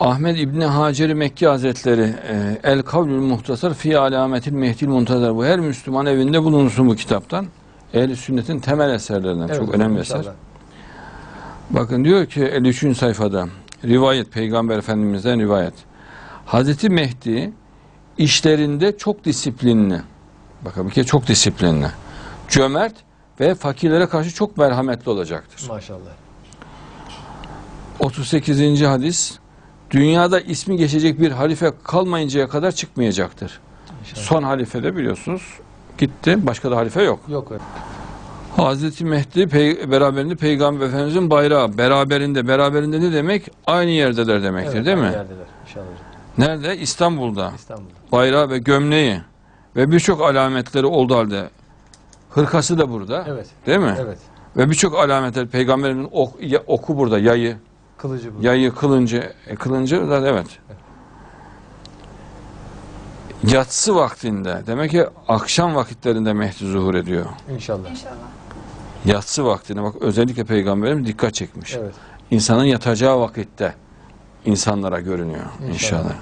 Ahmet İbni Haceri Mekki Hazretleri e, El Kavlül Muhtasar Fi Alametil Mehdil Muntazar bu her Müslüman evinde bulunsun bu kitaptan. Ehl-i Sünnet'in temel eserlerinden Evet çok önemli eser. Bakın diyor ki 53. sayfada rivayet Peygamber Efendimiz'den rivayet. Hazreti Mehdi işlerinde çok disiplinli. Bakın bir kere çok disiplinli. Cömert ve fakirlere karşı çok merhametli olacaktır. Maşallah. 38. hadis dünyada ismi geçecek bir halife kalmayıncaya kadar çıkmayacaktır. İnşallah. Son halife de biliyorsunuz gitti. Başka da halife yok. Yok. Hazreti Mehdi pey- beraberinde Peygamber Efendimizin bayrağı beraberinde beraberinde ne demek? Aynı yerdeler demektir Evet, değil mi? aynı Yerdeler. İnşallah hocam. Nerede? İstanbul'da. İstanbul'da. Bayrağı ve gömleği ve birçok alametleri olduğu halde hırkası da burada. Evet. Değil mi? Evet. Ve birçok alametler Peygamberimizin ok- oku burada yayı, Kılıcı bu. yayı, kılıncı, e, kılıncı da evet. Yatsı vaktinde demek ki akşam vakitlerinde Mehdi zuhur ediyor. İnşallah. İnşallah. Yatsı vaktine bak özellikle peygamberim dikkat çekmiş. Evet. İnsanın yatacağı vakitte insanlara görünüyor inşallah. İnşallah.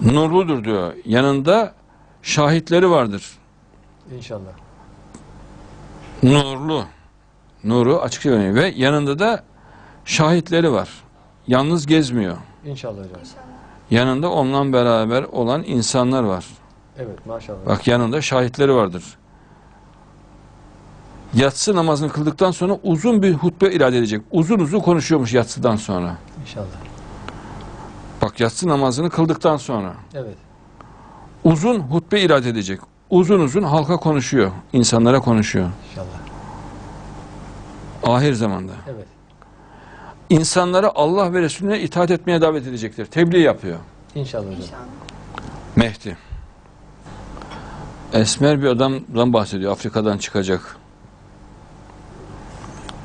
Nurludur diyor. Yanında şahitleri vardır. İnşallah. Nurlu. Nuru açıkça görünüyor ve yanında da şahitleri var. Yalnız gezmiyor. İnşallah hocam. Yanında onunla beraber olan insanlar var. Evet maşallah. Bak yanında şahitleri vardır. Yatsı namazını kıldıktan sonra uzun bir hutbe irade edecek. Uzun uzun konuşuyormuş yatsıdan sonra. İnşallah. Bak yatsı namazını kıldıktan sonra. Evet. Uzun hutbe irade edecek. Uzun uzun halka konuşuyor. insanlara konuşuyor. İnşallah. Ahir zamanda. Evet. İnsanlara Allah ve Resulüne itaat etmeye davet edecektir. Tebliğ yapıyor. İnşallah hocam. İnşallah. Mehdi. Esmer bir adamdan bahsediyor. Afrika'dan çıkacak.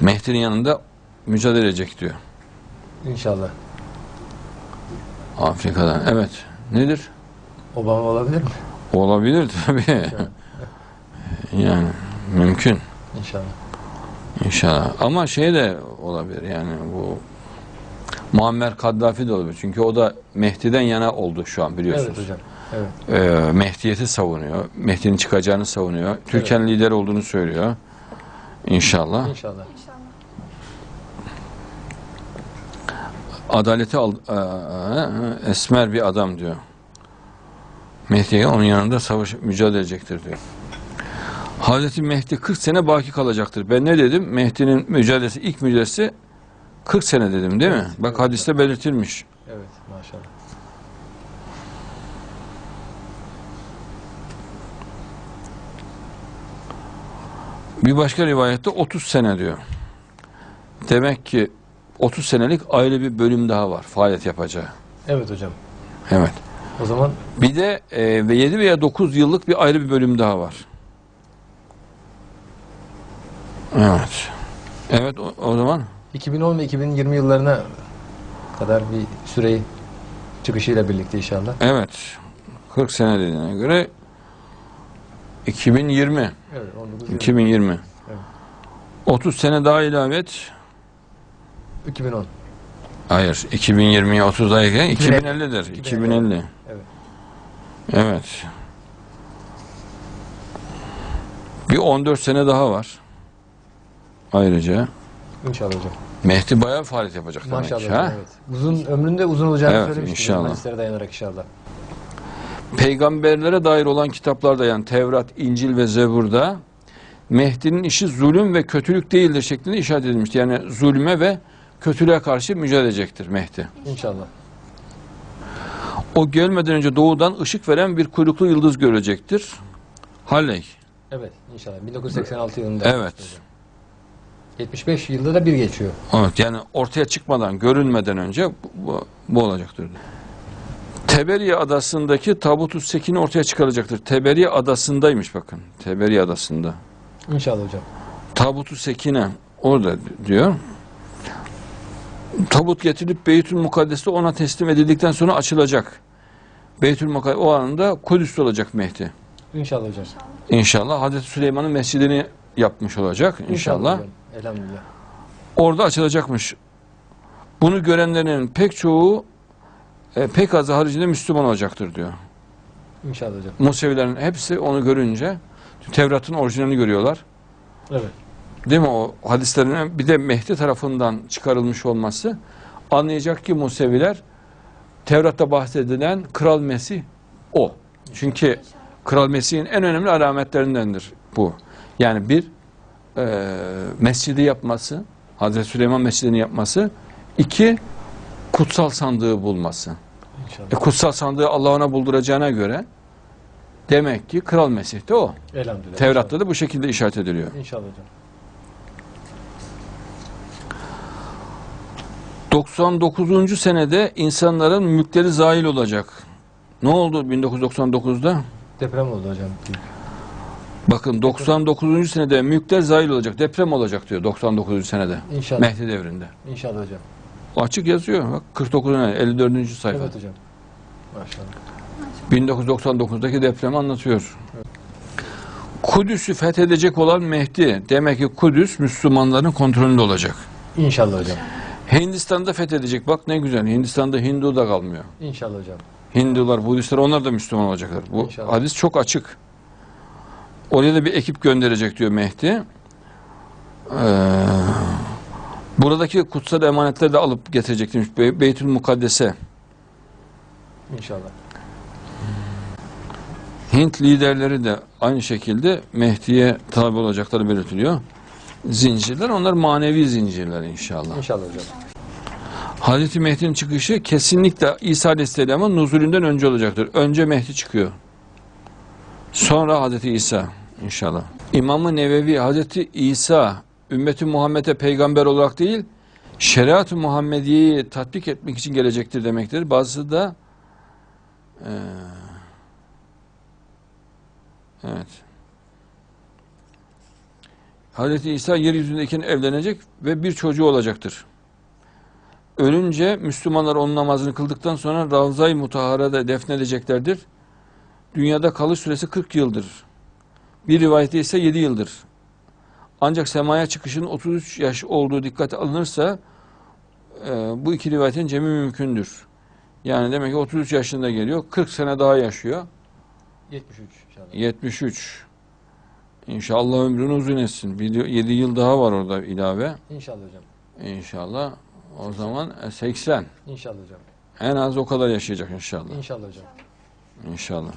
Mehdi'nin yanında mücadele edecek diyor. İnşallah. Afrika'dan. Evet. Nedir? Obama olabilir mi? Olabilir tabii. yani mümkün. İnşallah. İnşallah. Ama şey de olabilir yani bu Muammer Kaddafi de olabilir. Çünkü o da Mehdi'den yana oldu şu an biliyorsunuz. Evet hocam. Evet. Ee, Mehdiyeti savunuyor. Mehdi'nin çıkacağını savunuyor. Türkiye'nin lider olduğunu söylüyor. İnşallah. İnşallah. İnşallah. Adaleti al, Aa, esmer bir adam diyor. Mehdi'ye onun yanında savaş mücadele edecektir diyor. Hazreti Mehdi 40 sene baki kalacaktır. Ben ne dedim? Mehdi'nin mücadelesi, ilk mücadelesi 40 sene dedim değil mi? Evet, Bak evet. hadiste belirtilmiş. Evet maşallah. Bir başka rivayette 30 sene diyor. Demek ki 30 senelik ayrı bir bölüm daha var faaliyet yapacağı. Evet hocam. Evet. O zaman Bir de e, ve 7 veya 9 yıllık bir ayrı bir bölüm daha var. Evet. Evet o, o zaman 2010 ve 2020 yıllarına kadar bir süreyi çıkışıyla birlikte inşallah. evet 40 sene dediğine göre 2020 Evet 19 yıl. 2020 Evet. 30 sene daha ilave et. 2010. Hayır 2020'ye 30 daha ekle 2050. 2050'dir. 2050. Evet. Evet. Bir 14 sene daha var. Ayrıca İnşallah hocam. Mehdi bayağı faaliyet yapacak demek Maşallah ki, hocam, ha? evet. Uzun ömründe uzun olacağını Evet, söylemiştik. inşallah. Hadislere dayanarak inşallah. Peygamberlere dair olan kitaplarda yani Tevrat, İncil ve Zebur'da Mehdi'nin işi zulüm ve kötülük değildir şeklinde işaret edilmişti. Yani zulme ve kötülüğe karşı mücadele edecektir Mehdi. İnşallah. O gelmeden önce doğudan ışık veren bir kuyruklu yıldız görecektir. Halley. Evet inşallah. 1986 yılında. Evet. hocam. 75 yılda da bir geçiyor. Evet yani ortaya çıkmadan, görünmeden önce bu, bu, olacaktır. Teberiye adasındaki Tabut-u Sekin ortaya çıkaracaktır. Teberiye adasındaymış bakın. Teberiye adasında. İnşallah hocam. Tabut-u Sekine orada diyor. Tabut getirilip Beytül Mukaddes'te ona teslim edildikten sonra açılacak. Beytül Mukaddes o anda Kudüs'te olacak Mehdi. İnşallah hocam. İnşallah Hazreti Süleyman'ın mescidini yapmış olacak inşallah. hocam. Elhamdülillah. Orada açılacakmış. Bunu görenlerin pek çoğu e, pek azı haricinde Müslüman olacaktır diyor. İnşallah hocam. Musevilerin hepsi onu görünce Tevrat'ın orijinalini görüyorlar. Evet. Değil mi o hadislerin bir de Mehdi tarafından çıkarılmış olması anlayacak ki Museviler Tevrat'ta bahsedilen Kral Mesih o. Çünkü Kral Mesih'in en önemli alametlerindendir bu. Yani bir e, mescidi yapması, Hazreti Süleyman Mescidi'ni yapması, iki kutsal sandığı bulması. İnşallah. E, kutsal sandığı Allah ona bulduracağına göre demek ki Kral Mesih de o. Elhamdülillah. Tevrat'ta da bu şekilde işaret ediliyor. İnşallah, İnşallah hocam. 99. senede insanların mülkleri zahil olacak. Ne oldu 1999'da? Deprem oldu hocam. Bakın 99. senede mülkler zahil olacak. Deprem olacak diyor 99. senede. İnşallah. Mehdi devrinde. İnşallah hocam. Açık yazıyor. Bak 49. 54. sayfa. Evet hocam. Maşallah. 1999'daki depremi anlatıyor. Kudüs'ü fethedecek olan Mehdi. Demek ki Kudüs Müslümanların kontrolünde olacak. İnşallah hocam. Hindistan'da fethedecek. Bak ne güzel. Hindistan'da Hindu da kalmıyor. İnşallah hocam. Hindular, Budistler onlar da Müslüman olacaklar. Bu İnşallah. hadis çok açık. Oraya da bir ekip gönderecek diyor Mehdi. Ee, buradaki kutsal emanetleri de alıp getirecek demiş. Be- Beytül Mukaddes'e. İnşallah. Hint liderleri de aynı şekilde Mehdi'ye tabi olacakları belirtiliyor. Zincirler onlar manevi zincirler inşallah. İnşallah hocam. Hazreti Mehdi'nin çıkışı kesinlikle İsa Aleyhisselam'ın nuzulünden önce olacaktır. Önce Mehdi çıkıyor. Sonra Hazreti İsa inşallah. İmam-ı Nevevi Hazreti İsa ümmeti Muhammed'e peygamber olarak değil şeriat-ı Muhammediye'yi tatbik etmek için gelecektir demektir. Bazısı da eee, evet. Hazreti İsa yeryüzündeyken evlenecek ve bir çocuğu olacaktır. Ölünce Müslümanlar onun namazını kıldıktan sonra Ravza-i Mutahara'da defnedeceklerdir. Dünyada kalış süresi 40 yıldır. Bir rivayette ise 7 yıldır. Ancak semaya çıkışının 33 yaş olduğu dikkate alınırsa e, bu iki rivayetin cemi mümkündür. Yani demek ki 33 yaşında geliyor. 40 sene daha yaşıyor. 73 inşallah. 73. İnşallah ömrünü uzun etsin. 7 yıl daha var orada ilave. İnşallah hocam. İnşallah. O zaman e, 80. İnşallah hocam. En az o kadar yaşayacak inşallah. İnşallah hocam. İnşallah.